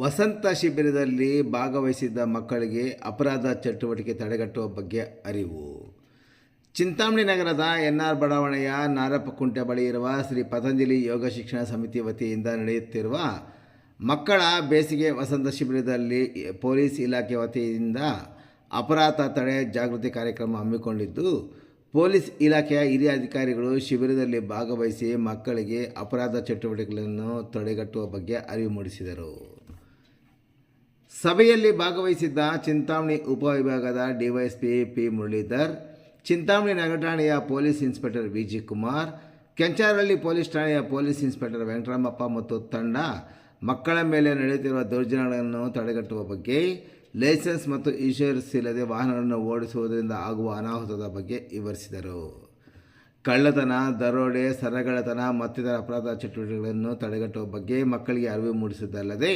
ವಸಂತ ಶಿಬಿರದಲ್ಲಿ ಭಾಗವಹಿಸಿದ್ದ ಮಕ್ಕಳಿಗೆ ಅಪರಾಧ ಚಟುವಟಿಕೆ ತಡೆಗಟ್ಟುವ ಬಗ್ಗೆ ಅರಿವು. ಚಿಂತಾಮಣಿ ನಗರದ ಎನ್ ಆರ್ ಬಡಾವಣೆಯ ನಾರಪ್ಪಕುಂಟೆ ಬಳಿ ಇರುವ ಶ್ರೀ ಪತಂಜಲಿ ಯೋಗ ಶಿಕ್ಷಣ ಸಮಿತಿ ವತಿಯಿಂದ ನಡೆಯುತ್ತಿರುವ ಮಕ್ಕಳ ಬೇಸಿಗೆ ವಸಂತ ಶಿಬಿರದಲ್ಲಿ ಪೊಲೀಸ್ ಇಲಾಖೆ ವತಿಯಿಂದ ಅಪರಾಧ ತಡೆ ಜಾಗೃತಿ ಕಾರ್ಯಕ್ರಮ ಹಮ್ಮಿಕೊಂಡಿದ್ದು, ಪೊಲೀಸ್ ಇಲಾಖೆಯ ಹಿರಿಯ ಅಧಿಕಾರಿಗಳು ಶಿಬಿರದಲ್ಲಿ ಭಾಗವಹಿಸಿ ಮಕ್ಕಳಿಗೆ ಅಪರಾಧ ಚಟುವಟಿಕೆಗಳನ್ನು ತಡೆಗಟ್ಟುವ ಬಗ್ಗೆ ಅರಿವು ಮೂಡಿಸಿದರು. ಸಭೆಯಲ್ಲಿ ಭಾಗವಹಿಸಿದ್ದ ಚಿಂತಾಮಣಿ ಉಪವಿಭಾಗದ ಡಿವೈಎಸ್ಪಿ ಪಿ ಮುರಳೀಧರ್, ಚಿಂತಾಮಣಿ ನಗರ ಠಾಣೆಯ police inspector V G Kumar, Kencharahalli police ಠಾಣೆಯ ಪೊಲೀಸ್ ಇನ್ಸ್ಪೆಕ್ಟರ್ ವೆಂಕಟರಾಮಪ್ಪ ಮತ್ತು ತಂಡ, ಮಕ್ಕಳ ಮೇಲೆ ನಡೆಯುತ್ತಿರುವ ದೌರ್ಜನ್ಯಗಳನ್ನು ತಡೆಗಟ್ಟುವ ಬಗ್ಗೆ, ಲೈಸೆನ್ಸ್ ಮತ್ತು ಇನ್ಶೂರೆನ್ಸ್ ಇಲ್ಲದೆ ವಾಹನಗಳನ್ನು ಓಡಿಸುವುದರಿಂದ ಆಗುವ ಅನಾಹುತದ ಬಗ್ಗೆ ವಿವರಿಸಿದರು. ಕಳ್ಳತನ, ದರೋಡೆ ಸರಗಳತನ ಮತ್ತಿತರ ಅಪರಾಧ ಚಟುವಟಿಕೆಗಳನ್ನು ತಡೆಗಟ್ಟುವ ಬಗ್ಗೆ ಮಕ್ಕಳಿಗೆ ಅರಿವು ಮೂಡಿಸುವುದಲ್ಲದೆ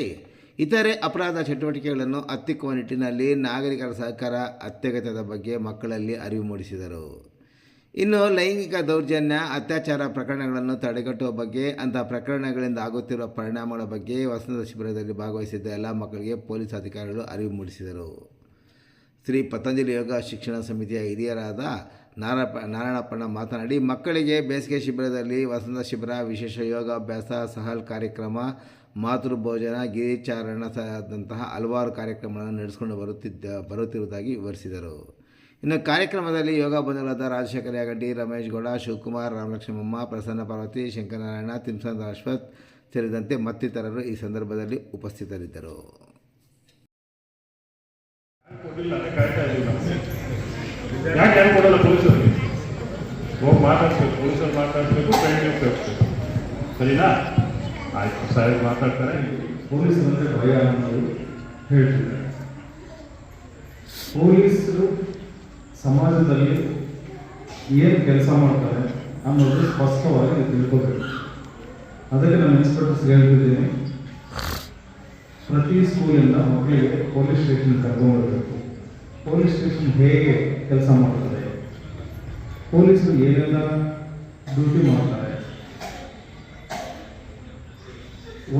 ಇತರೆ ಅಪರಾಧ ಚಟುವಟಿಕೆಗಳನ್ನು ಹತ್ತಿಕ್ಕುವ ನಿಟ್ಟಿನಲ್ಲಿ ನಾಗರಿಕರ ಸಹಕಾರ ಅತ್ಯಗತ್ಯದ ಬಗ್ಗೆ ಮಕ್ಕಳಲ್ಲಿ ಅರಿವು ಮೂಡಿಸಿದರು. ಇನ್ನು ಲೈಂಗಿಕ ದೌರ್ಜನ್ಯ, ಅತ್ಯಾಚಾರ ಪ್ರಕರಣಗಳನ್ನು ತಡೆಗಟ್ಟುವ ಬಗ್ಗೆ, ಅಂತಹ ಪ್ರಕರಣಗಳಿಂದ ಆಗುತ್ತಿರುವ ಪರಿಣಾಮಗಳ ಬಗ್ಗೆ ವಸಂತ ಶಿಬಿರದಲ್ಲಿ ಭಾಗವಹಿಸಿದ್ದ ಎಲ್ಲ ಮಕ್ಕಳಿಗೆ ಪೊಲೀಸ್ ಅಧಿಕಾರಿಗಳು ಅರಿವು ಮೂಡಿಸಿದರು. ಶ್ರೀ ಪತಂಜಲಿ ಯೋಗ ಶಿಕ್ಷಣ ಸಮಿತಿಯ ಹಿರಿಯರಾದ ನಾರಪ್ಪ, ನಾರಾಯಣಪ್ಪಣ್ಣ ಮಾತನಾಡಿ, ಮಕ್ಕಳಿಗೆ ಬೇಸಿಗೆ ಶಿಬಿರದಲ್ಲಿ ವಸಂತ ಶಿಬಿರ, ವಿಶೇಷ ಯೋಗಾಭ್ಯಾಸ, ಸಹಲ್ ಕಾರ್ಯಕ್ರಮ ಮಾತೃ ಭೋಜನ ಗಿರಿಚಾರಣ ಸಹದಂತಹ ಹಲವಾರು ಕಾರ್ಯಕ್ರಮಗಳನ್ನು ನಡೆಸಿಕೊಂಡು ಬರುತ್ತಿದ್ದ, ಬರುತ್ತಿರುವುದಾಗಿ ವಿವರಿಸಿದರು. ಇನ್ನು ಕಾರ್ಯಕ್ರಮದಲ್ಲಿ ಯೋಗ ಬಂಧುಗಳಾದ ರಾಜಶೇಖರ ಯಾಗಡ್ಡಿ ರಮೇಶ್ ಗೌಡ, ಶಿವಕುಮಾರ್ ರಾಮಲಕ್ಷ್ಮಮ್ಮ ಪ್ರಸನ್ನ ಪಾರ್ವತಿ, ಶಂಕರನಾರಾಯಣ, ತಿಮ್ಸಂದ ಅಶ್ವಥ್ ಸೇರಿದಂತೆ ಮತ್ತಿತರರು ಈ ಸಂದರ್ಭದಲ್ಲಿ ಉಪಸ್ಥಿತರಿದ್ದರು. ಸರಿನಾ? ಆಯ್ತು ಸಾಹೇಬ್ ಮಾತಾಡ್ತಾರೆ. ಪೊಲೀಸರಂದ್ರೆ ಭಯ ಅನ್ನೋದು ಹೇಳ್ತಿದ್ದಾರೆ. ಪೊಲೀಸರು ಸಮಾಜದಲ್ಲಿ ಏನು ಕೆಲಸ ಮಾಡ್ತಾರೆ ಅನ್ನೋದು ಸ್ಪಷ್ಟವಾಗಿ ತಿಳ್ಕೋಬೇಕು. ಅದಕ್ಕೆ ನಾನು ಇನ್ಸ್ಪೆಕ್ಟರ್ಸ್ ಹೇಳ್ತಿದ್ದೀನಿ. ಪ್ರತಿ ಸ್ಕೂಲಿಂದ ಮಕ್ಕಳಿಗೆ ಪೊಲೀಸ್ ಸ್ಟೇಷನ್ ಕರ್ಕೊಂಡ್ಬರ್ಬೇಕು. ಪೊಲೀಸ್ ಸ್ಟೇಷನ್ ಹೇಗೆ ಕೆಲಸ ಮಾಡ್ತಾರೆ? ಪೊಲೀಸರು ಏನೆಲ್ಲ ಡ್ಯೂಟಿ ಮಾಡ್ತಾರೆ?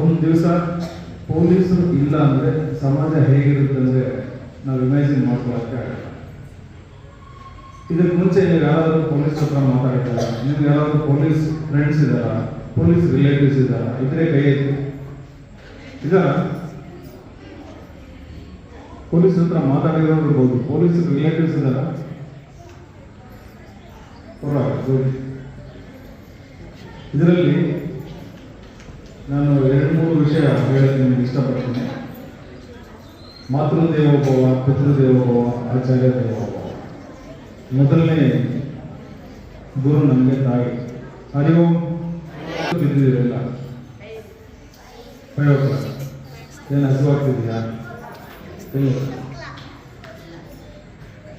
ಒಂದು ದಿವಸ ಪೊಲೀಸರು ಇಲ್ಲ ಅಂದರೆ ಸಮಾಜ ಹೇಗಿರುತ್ತೆ ಅಂದರೆ ನಾವು ಇಮ್ಯಾಜಿನ್ ಮಾಡ್ಕೊಳಕ್ಕೆ ಆಗಲ್ಲ. ಇದಕ್ಕೆ ಮುಂಚೆ ನೀವು ಯಾರಾದರೂ ಪೊಲೀಸ್ ಹತ್ರ ಮಾತಾಡ್ತಾರ? ನಿಮ್ಗೆ ಯಾರಾದರೂ ಪೊಲೀಸ್ ಫ್ರೆಂಡ್ಸ್ ಇದ್ದಾರಾ ಪೊಲೀಸ್ ರಿಲೇಟಿವ್ಸ್ ಇದ್ದಾರಾ ಇದ್ರೆ ಕೈ ಐತಿ ಇದಾರ ಪೊಲೀಸ್ ಹತ್ರ ಮಾತಾಡಿರೋರು ಇರ್ಬೋದು. ಪೊಲೀಸ್ ರಿಲೇಟಿವ್ಸ್ ಇದ್ದಾರ ಇದರಲ್ಲಿ ನಾನು ಎರಡು ಮೂರು ವಿಷಯ ಹೇಳಕ್ಕೆ ನಿಮಗೆ ಇಷ್ಟಪಡ್ತೀನಿ. ಮಾತೃದೇವೋಭವ, ಪಿತೃದೇವೋಭವ ಆಚಾರ್ಯ ದೇವೋಭವ ಮೊದಲನೇ ಗುರು ನಮಗೆ ತಾಯಿ. ಹರಿವು. ಬಿದ್ದಿದ್ದೀರಲ್ಲ ಪ್ರಯೋಗ. ಏನು ಹಸುವಾಗ್ತಿದೆಯಾ?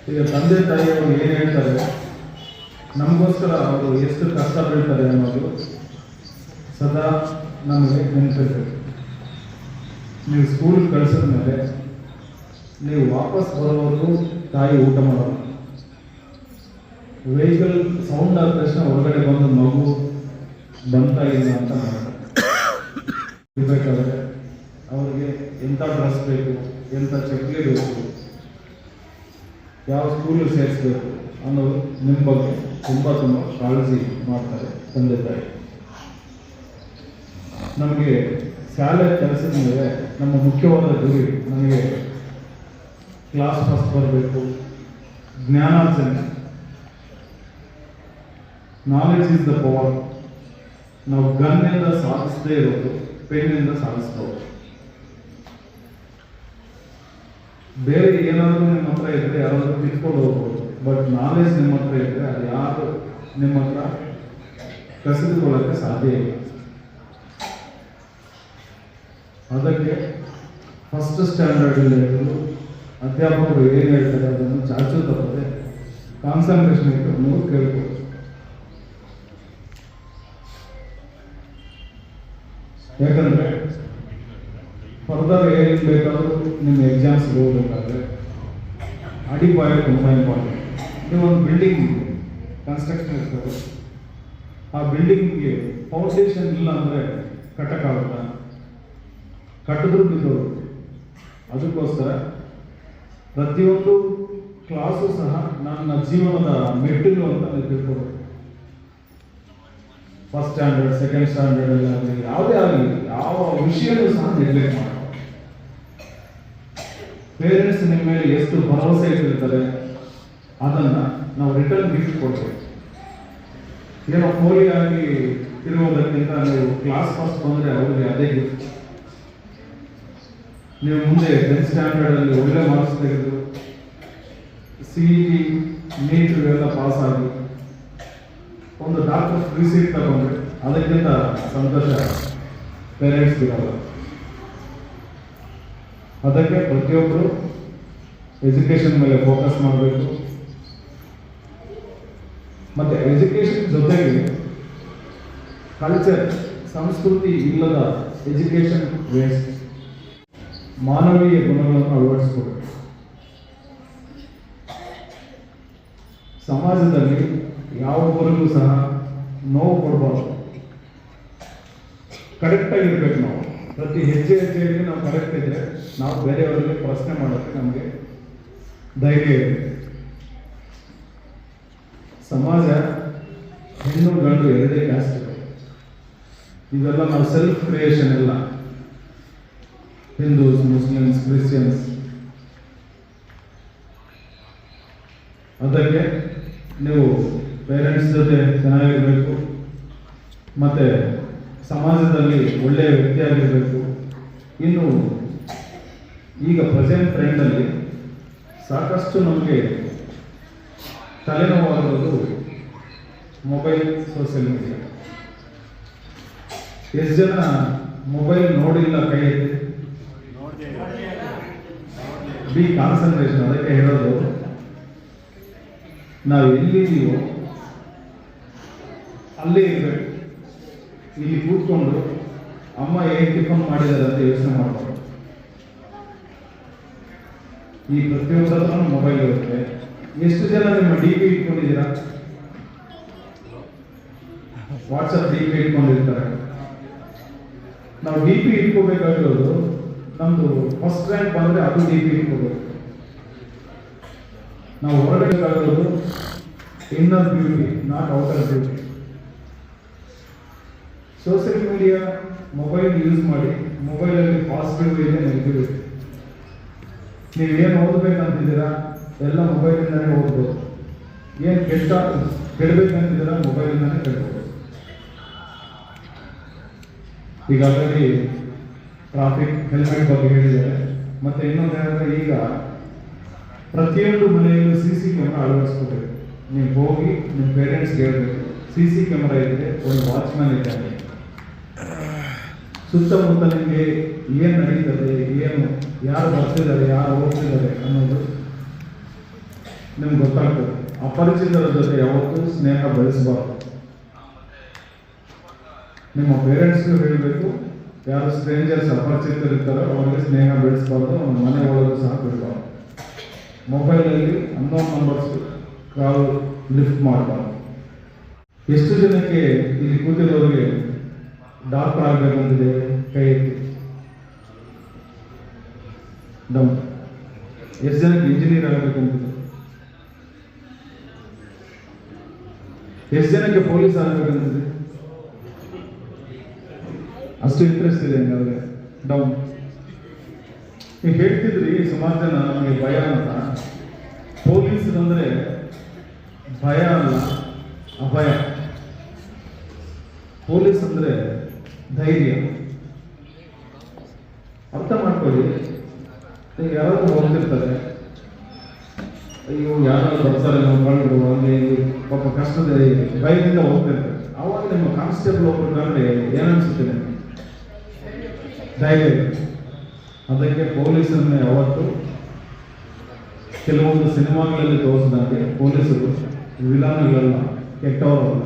ಈಗ ತಂದೆ ತಾಯಿಯವರು ಏನು ಹೇಳ್ತಾರೆ? ನಮಗೋಸ್ಕರ ಅವರು ಎಷ್ಟು ಕಷ್ಟ ಬೀಳ್ತಾರೆ ಅನ್ನೋದು ಸದಾ ನಮಗೆ ನೆನಪಿರ್ಬೇಕು ನೀವು ಸ್ಕೂಲ್ ಕಳಿಸಿದ ಮೇಲೆ ನೀವು ವಾಪಸ್ ಬರೋವರೆಗೂ ತಾಯಿ ಊಟ ಮಾಡೋಣ ವೆಹಿಕಲ್ ಸೌಂಡ್ ಆದ ತಕ್ಷಣ ಹೊರಗಡೆ ಬಂದು ಮಗು ಬಂತಾ ಇಲ್ಲ ಅಂತ ಮಾಡ್ತಾರೆ. ಅವ್ರಿಗೆ ಎಂಥ ಡ್ರೆಸ್ ಬೇಕು ಎಂಥ ಚಕ್ಲಿ ಬೇಕು, ಯಾವ ಸ್ಕೂಲಿಗೆ ಸೇರಿಸ್ಬೇಕು ಅನ್ನೋದು ನಿಮ್ಮ ಬಗ್ಗೆ ತುಂಬ ತುಂಬ ಕಾಳಜಿ ಮಾಡ್ತಾರೆ ತಂದೆ ತಾಯಿ. ನಮಗೆ ಶಾಲೆ ಕೆಲಸದ ಮೇಲೆ ನಮ್ಮ ಮುಖ್ಯವಾದ ಗುರಿ, ನಮಗೆ ಕ್ಲಾಸ್ ಫಸ್ಟ್ ಬರಬೇಕು, ಜ್ಞಾನಾರ್ಜನೆ. ನಾಲೆಜ್ ಇಸ್ ದ ಪವರ್ ನಾವು ಗನ್ನಿಂದ ಸಾಧಿಸದೇ ಇರೋದು ಪೇನಿಂದ ಸಾಧಿಸ್ಬೋದು. ಬೇರೆ ಏನಾದರೂ ನಿಮ್ಮ ಹತ್ರ ಇದ್ರೆ ಯಾರಾದರೂ ಕಿತ್ಕೊಂಡು ಹೋಗ್ಬೋದು. ಬಟ್ ನಾಲೆಜ್ ನಿಮ್ಮ ಹತ್ರ ಇದ್ರೆ ಅದು ಯಾರು ನಿಮ್ಮ ಹತ್ರ ಕಸಿದುಕೊಳ್ಳೋಕ್ಕೆ ಸಾಧ್ಯ ಇಲ್ಲ. ಅದಕ್ಕೆ ಫಸ್ಟ್ ಸ್ಟ್ಯಾಂಡರ್ಡ್ ಹಿಡಿದು ಅಧ್ಯಾಪಕರು ಏನು ಹೇಳ್ತಾರೆ ಅದನ್ನು ಚಾಚು ತಪ್ಪದೆ ಕಾನ್ಸಂಟ್ರೇಷನ್ ಇಟ್ಟು ನೀವು ಕೇಳ್ಬೋದು ಯಾಕಂದ್ರೆ ಫರ್ದರ್ ಏನು ಬೇಕಾದರೂ ನಿಮ್ಮ ಎಕ್ಸಾಮ್ಸ್ ಹೋಗಬೇಕಾದ್ರೆ ಅಡಿಪಾಯ ತುಂಬ ಇಂಪಾರ್ಟೆಂಟ್ ನೀವು ಒಂದು ಬಿಲ್ಡಿಂಗ್ ಕನ್ಸ್ಟ್ರಕ್ಷನ್ ಇರ್ತದೆ. ಆ ಬಿಲ್ಡಿಂಗ್ಗೆ ಫೌಂಡೇಶನ್ ಇಲ್ಲ ಅಂದರೆ ಕಟ್ಟಕ್ಕಾಗುತ್ತಾ ಕಟ್ಟಿದ್ರು ಬಿದ್ದವರು ಅದಕ್ಕೋಸ್ಕರ ಪ್ರತಿಯೊಂದು ಕ್ಲಾಸು ಸಹ ನನ್ನ ಜೀವನದ ಮೆಟ್ಟಿಲು ಅಂತ ನೀವು ತಿಳ್ಕೊಬೇಕು. ಫಸ್ಟ್ ಸ್ಟ್ಯಾಂಡರ್ಡ್ ಸೆಕೆಂಡ್ ಸ್ಟ್ಯಾಂಡರ್ಡ್ ಎಲ್ಲ ಆಗಲಿ ಯಾವುದೇ ಆಗಲಿ, ಯಾವ ವಿಷಯನೂ ಸಹ ನೆಗ್ಲೆಕ್ಟ್ ಮಾಡಿ ಪೇರೆಂಟ್ಸ್ ನಿಮ್ಮ ಮೇಲೆ ಎಷ್ಟು ಭರವಸೆ ಇಟ್ಟಿರ್ತಾರೆ, ಅದನ್ನು ನಾವು ರಿಟರ್ನ್ ಗಿಫ್ಟ್ ಕೊಡ್ಬೇಕು. ಏನೋ ಪೋಲಿ ಆಗಿ ಇರುವುದಕ್ಕಿಂತ ನೀವು ಕ್ಲಾಸ್ ಫಸ್ಟ್ ಬಂದರೆ ಅವರಿಗೆ ಅದೇ ಗಿಫ್ಟ್ ನೀವು ಮುಂದೆ ಸ್ಟ್ಯಾಂಡರ್ಡ್ ಅಲ್ಲಿ ಒಳ್ಳೆ ಮಾರ್ಕ್ಸ್ ತೆಗೆದು ಸಿ ನೀಟ್ ಇವೆಲ್ಲ ಪಾಸ್ ಆಗಿ ಒಂದು ಡಾಕ್ಟರ್ ಫ್ರೀ ಸೀಟ್ ತಗೊಂಡ್ರೆ ಅದಕ್ಕಿಂತ ಸಂತೋಷ ಪೇರೆಂಟ್ಸ್ ಇರಲ್ಲ ಅದಕ್ಕೆ ಪ್ರತಿಯೊಬ್ಬರು ಎಜುಕೇಷನ್ ಮೇಲೆ ಫೋಕಸ್ ಮಾಡಬೇಕು. ಮತ್ತೆ ಎಜುಕೇಷನ್ ಜೊತೆಗೆ ಕಲ್ಚರ್ ಸಂಸ್ಕೃತಿ ಇಲ್ಲದ ಎಜುಕೇಶನ್ ವೇಸ್ಟ್ ಮಾನವೀಯ ಗುಣಗಳನ್ನು ಅಳವಡಿಸ್ಕೊಬೇಕು. ಸಮಾಜದಲ್ಲಿ ಯಾವೊಬ್ಬರಿಗೂ ಸಹ ನೋವು ಕೊಡಬಾರ್ದು. ಕರೆಕ್ಟಾಗಿ ಇರಬೇಕು ನಾವು. ಪ್ರತಿ ಹೆಜ್ಜೆ ಹೆಜ್ಜೆಯಲ್ಲಿ ನಾವು ಕರೆಕ್ಟ್ ಇದ್ರೆ ನಾವು ಬೇರೆಯವರಲ್ಲಿ ಪ್ರಶ್ನೆ ಮಾಡೋಕ್ಕೆ ನಮಗೆ ಧೈರ್ಯ ಇದೆ. ಸಮಾಜ ಹೆಣ್ಣು ಗಂಡು ಎರಡೇ ಜಾಸ್ತಿ ಇದೆ ಇದೆಲ್ಲ ನಾವು ಸೆಲ್ಫ್ ಕ್ರಿಯೇಷನ್ ಎಲ್ಲ. ಹಿಂದೂಸ್ ಮುಸ್ಲಿಮ್ಸ್ ಕ್ರಿಶ್ಚಿಯನ್ಸ್ ಅದಕ್ಕೆ ನೀವು ಪೇರೆಂಟ್ಸ್ ಜೊತೆ ಚೆನ್ನಾಗಿರಬೇಕು, ಮತ್ತೆ ಸಮಾಜದಲ್ಲಿ ಒಳ್ಳೆಯ ವ್ಯಕ್ತಿಯಾಗಿರಬೇಕು. ಇನ್ನು ಈಗ ಪ್ರೆಸೆಂಟ್ ಟ್ರೆಂಡಲ್ಲಿ ಸಾಕಷ್ಟು ನಮಗೆ ತಲೆನೋವಾಗಿರೋದು ಮೊಬೈಲ್ ಸೋಷಿಯಲ್ ಮೀಡಿಯಾ ಎಷ್ಟು ಜನ ಮೊಬೈಲ್ ನೋಡಿಲ್ಲ ಕೈ ಎತ್ತಿ ಬಿ ಕಾನ್ಸಂಟ್ರೇಷನ್ ಅದಕ್ಕೆ ಹೇಳೋದು, ನಾವು ಎಲ್ಲಿದ್ದೀವೋ ಅಲ್ಲೇ ಇರಬೇಕು. ಇಲ್ಲಿ ಕೂತ್ಕೊಂಡು ಅಮ್ಮ ಏನ್ ಟಿಫನ್ ಮಾಡಿದ್ದಾರೆ ಅಂತ ಯೋಚನೆ ಮಾಡ್ತಾರೆ ಈ ಪ್ರತಿಯೊಬ್ಬರ ಮೊಬೈಲ್ ಇರುತ್ತೆ. ಎಷ್ಟು ಜನ ನಿಮ್ಮ ಡಿ ಪಿ ಇಟ್ಕೊಂಡಿದ್ದೀರಾ? ವಾಟ್ಸಪ್ ಡಿ ಪಿ ಇಟ್ಕೊಂಡಿರ್ತಾರೆ. ನಾವು ಡಿ ಪಿ ಇಟ್ಕೋಬೇಕಾಗಿರೋದು ನಮ್ದು ಫಸ್ಟ್ ರ್ಯಾಂಕ್ ಬಂದ್ರೆ ಅದು ಡಿ ಪಿ ನಾವು ನಾವು ಹೊರಡಬೇಕಾಗಿರೋದು inner beauty not outer beauty social media mobile use ಮಾಡಿ ಮೊಬೈಲಲ್ಲಿ ಪಾಸಿಟಿವ್ ಇದೆ ನೆಗೆಟಿವ್ ಇದೆ ನೀವು ಏನು ಓದಬೇಕಂತಿದ್ದೀರಾ? ಎಲ್ಲ ಮೊಬೈಲಿಂದಲೇ ಓದ್ಬೋದು. ಏನು ಕೆಟ್ಟ ಕೆಡಬೇಕಂತಿದ್ದೀರಾ? ಮೊಬೈಲಿಂದಲೇ ಕೆಡ್ಬೋದು. ಈಗ ಆಲ್ರೆಡಿ ಟ್ರಾಫಿಕ್ ಹೆಲ್ಮೆಟ್ ಬಗ್ಗೆ ಹೇಳಿದ್ದಾರೆ. ಮತ್ತೆ ಇನ್ನೊಂದು ಏನಂದ್ರೆ ಈಗ ಪ್ರತಿಯೊಂದು ಮನೆಯಲ್ಲೂ ಸಿ ಸಿ ಕ್ಯಾಮ್ರಾ ಅಳವಡಿಸ್ಕೋಬೇಕು ನೀವು ಹೋಗಿ ನಿಮ್ಮ ಪೇರೆಂಟ್ಸ್ಗೆ ಹೇಳ್ಬೇಕು. ಸಿ ಸಿ ಕ್ಯಾಮ್ರಾ ಇದೆ, ಒಂದು ವಾಚ್ಮ್ಯಾನ್ ಇದ್ದಾನೆ. ಸುತ್ತಮುತ್ತ ನಿಮಗೆ ಏನು ನಡೀತದೆ, ಏನು, ಯಾರು ಬರ್ತಿದ್ದಾರೆ, ಯಾರು ಹೋಗ್ತಿದ್ದಾರೆ ಅನ್ನೋದು ನಿಮ್ಗೆ ಗೊತ್ತಾಗ್ತದೆ. ಅಪರಿಚಿತರ ಜೊತೆ ಯಾವತ್ತೂ ಸ್ನೇಹ ಬೆಳೆಸಬಾರ್ದು. ನಿಮ್ಮ ಪೇರೆಂಟ್ಸ್ಗೂ ಹೇಳಬೇಕು ಯಾರು ಸ್ಟ್ರೇಂಜರ್ಸ್ ಅಪರಿಚಿತರಿರ್ತಾರೋ ಅವರಿಗೆ ಸ್ನೇಹ ಬೆಳೆಸಬಾರ್ದು ಮನೆ ಒಳಗೂ ಸಹ ಬಿಡಬಾರ್ದು. ಮೊಬೈಲಲ್ಲಿ ಅನ್ನೋನ್ ನಂಬರ್ಸ್ ಕಾಲ್ ಲಿಫ್ಟ್ ಮಾಡಬಾರ್ದು. ಎಷ್ಟು ಜನಕ್ಕೆ ಇಲ್ಲಿ ಕೂತಿರೋರಿಗೆ ಡಾಕ್ಟರ್ ಆಗಬೇಕಂತಿದೆ ಕೈ ಡೌನ್ ಎಷ್ಟು ಜನಕ್ಕೆ ಇಂಜಿನಿಯರ್ ಆಗಬೇಕಂತಿದೆ ಎಷ್ಟು ಜನಕ್ಕೆ ಪೊಲೀಸ್ ಆಗಬೇಕಂತಿದೆ ಅಷ್ಟು ಇಂಟ್ರೆಸ್ಟ್ ಇದೆ ಹಂಗಾದ್ರೆ ಡೌನ್ ನೀವು ಹೇಳ್ತಿದ್ರಿ ಸುಮಾರು ಜನ ನಮಗೆ ಭಯ ಅಂತ. ಪೊಲೀಸ್ ಅಂದ್ರೆ ಭಯ ಅಲ್ಲ, ಅಭಯ. ಪೊಲೀಸ್ ಅಂದ್ರೆ ಧೈರ್ಯ. ಅರ್ಥ ಮಾಡ್ಕೊಳ್ಳಿ. ಈಗ ಯಾರಾದ್ರೂ ಹೋಗ್ತಿರ್ತಾರೆ. ಅಯ್ಯೋ, ಯಾರಾದ್ರೂ ಬರ್ತಾರೆ ನಾವು ಕಳ್ಳರು ಅಲ್ಲಿ ಪಾಪ ಕಷ್ಟದ ಭಯದಿಂದ ಹೋಗ್ತಿರ್ತಾರೆ. ಅವಾಗ ನಿಮ್ಮ ಕಾನ್ಸ್ಟೇಬಲ್ ಕಂಡ್ರೆ ಏನನ್ಸುತ್ತೆ ಧೈರ್ಯ ಅದಕ್ಕೆ ಪೊಲೀಸರನ್ನ ಯಾವತ್ತು ಕೆಲವೊಂದು ಸಿನಿಮಾಗಳಲ್ಲಿ ತೋರಿಸಿದಂತೆ ಪೊಲೀಸರು ವಿಲಾನುಗಳಲ್ಲ ಕೆಟ್ಟವರಲ್ಲ.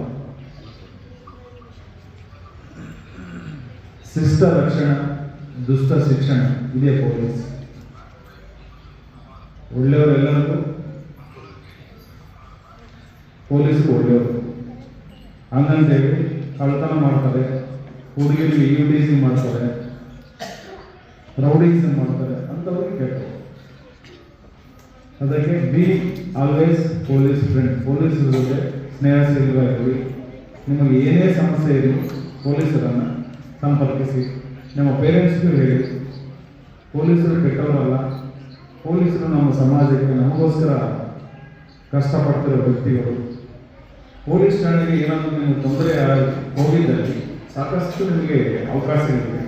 ಶಿಷ್ಟ ರಕ್ಷಣೆ, ದುಷ್ಟ ಶಿಕ್ಷಣ ಇದೆ ಪೊಲೀಸ್. ಒಳ್ಳೆಯವರೆಲ್ಲರಿಗೂ ಪೊಲೀಸರು ಒಳ್ಳೆಯವರು. ಹಂಗಂತೇಳಿ ಕಳ್ತನ ಮಾಡ್ತಾರೆ ಹುಡುಗಿರಿಗೆ ಯು ಡಿ ಸಿ ಮಾಡ್ತಾರೆ. ರೌಡಿಸಮ್ ಮಾಡ್ತಾರೆ ಅಂತವ್ರಿಗೆ ಕೆಟ್ಟವರು ಅದಕ್ಕೆ be always police friend police ಜೊತೆ ಸಿಗಬೇಕು ನಿಮಗೆ ಏನೇ ಸಮಸ್ಯೆ ಇರಲಿ ಪೊಲೀಸರನ್ನು ಸಂಪರ್ಕಿಸಿ. ನಮ್ಮ ಪೇರೆಂಟ್ಸ್ಗೂ ಹೇಳಿ. ಪೊಲೀಸರು ಕೆಟ್ಟವರಲ್ಲ. ಪೊಲೀಸರು ನಮ್ಮ ಸಮಾಜಕ್ಕೆ ನಮಗೋಸ್ಕರ ಕಷ್ಟಪಡ್ತಿರೋ ವ್ಯಕ್ತಿಗಳು. ಪೊಲೀಸ್ ಠಾಣೆಗೆ ಏನಾದರೂ ನಿಮಗೆ ತೊಂದರೆ ಹೋಗಿದ್ದಲ್ಲಿ ಸಾಕಷ್ಟು ನಿಮಗೆ ಅವಕಾಶ ಕೆ-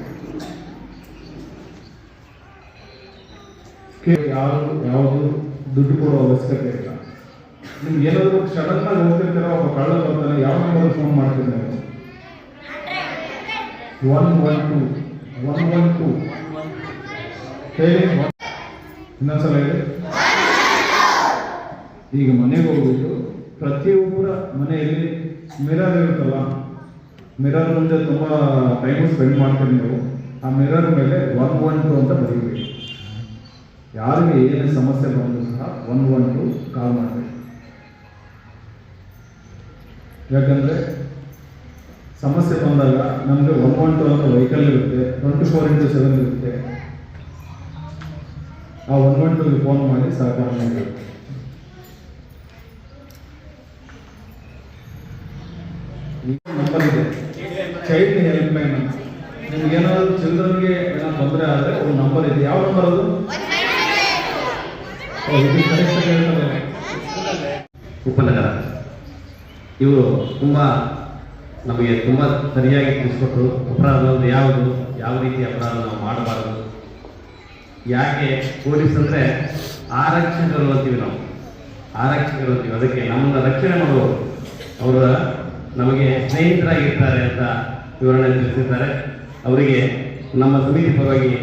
ಯಾರು ಯಾವುದು ದುಡ್ಡು ಕೊಡೋ ಅವಶ್ಯಕತೆ ಇಲ್ಲ. ನಿಮ್ಗೆ ಏನಾದರೂ ಸಡನ್ ಆಗಿ ಹೋಗ್ತಿರ್ತೀರ, ಒಬ್ಬ ಕಳ್ಳ ಬರ್ತಾನೆ ಯಾವ ನಂಬರ್ ಫೋನ್ ಮಾಡ್ತೀರಿ ನೀವು one one two one one two ಹೇಳಿ. ಇನ್ನೊಂದ್ಸಲ ಹೇಳಿ. ಈಗ ಮನೆಗೆ ಹೋಗ್ಬಿಟ್ಟು ಪ್ರತಿಯೊಬ್ಬರ ಮನೆಯಲ್ಲಿ ಮಿರರ್ ಇರುತ್ತಲ್ಲ ಮಿರರ್ ಮುಂದೆ ತುಂಬ ಟೈಮ್ ಸ್ಪೆಂಡ್ ಮಾಡ್ತೀರಿ ನೀವು. ಆ ಮಿರರ್ ಮೇಲೆ ಒನ್ ಒನ್ ಟು ಅಂತ ಬರೀಬೇಕು. ಯಾರಿಗೆ ಏನೇ ಸಮಸ್ಯೆ ಬಂದರೂ ಸಹ ಒನ್ ಒನ್ ಟು ಕಾಲ್ ಮಾಡಬೇಕು. ಯಾಕಂದರೆ ಸಮಸ್ಯೆ ಬಂದಾಗ ನಮಗೆ ಒನ್ ಒನ್ ಟು ಅಂತ ವೆಹಿಕಲ್ ಇರುತ್ತೆ ಟ್ವೆಂಟಿ ಫೋರ್ ಇಂಟು ಸೆವೆನ್ ಇರುತ್ತೆ. ಆ ಒನ್ ಒನ್ ಟುಗೆ ಫೋನ್ ಮಾಡಿ ಸಹಕಾರ ಮಾಡಬೇಕು. ನಂಬರ್ ಇದೆ ಚೈಲ್ಡ್ ಹೆಲ್ಪ್ ಲೈನ್ ನಿಮ್ಗೆ ಏನಾದ್ರು ಚಿಲ್ಡ್ರನ್ಗೆ ಏನಾದ್ರು ತೊಂದರೆ ಆದರೆ ಒಂದು ನಂಬರ್ ಇದೆ. ಯಾವ ನಂಬರ್ ಅದು ಓ, ಇದು correct ಆಗಿ ಹೇಳ್ತಾರೆ. ಉಪನಗರ. ಇವರು ತುಂಬ ನಮಗೆ ತುಂಬ ಸರಿಯಾಗಿ ತಿಳಿಸ್ಕೊಟ್ರು. ಅಪರಾಧ ಅಂದ್ರೆ ಯಾವುದು? ಯಾವ ರೀತಿ ಅಪರಾಧ ನಾವು ಮಾಡಬಾರದು? ಯಾಕೆ ಪೊಲೀಸ್ ಅಂದರೆ ಆರಕ್ಷಕರು ಅಂತೀವಿ ನಾವು. ಆರಕ್ಷಕರು ಅಂತೀವಿ. ಅದಕ್ಕೆ ನಮ್ಮನ್ನು ರಕ್ಷಣೆ ಮಾಡುವವರು. ಅವರ ನಮಗೆ ಸ್ನೇಹಿತರಾಗಿರ್ತಾರೆ ಅಂತ ವಿವರಣೆ ತಿಳಿಸಿದ್ದಾರೆ ಅವರಿಗೆ ನಮ್ಮ ಸಮಿತಿ ಪರವಾಗಿ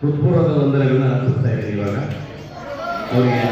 ಹೃತ್ಪೂರ್ವಕ ವಂದನೆಗಳನ್ನ ಅರ್ಪಿಸ್ತಾ ಇದ್ದೀವಿ ಇವಾಗ. ಅವರಿಗೆ